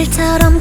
물처럼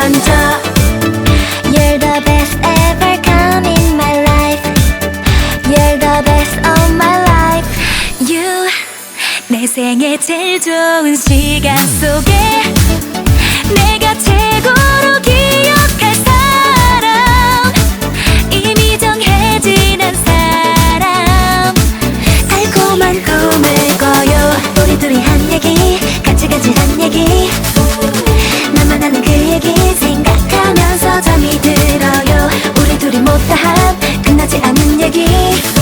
먼저 You're the best ever come in my life. You're the best of my life. You 내 생애 제일 좋은 시간 속 못다한 끝나지 않는 얘기.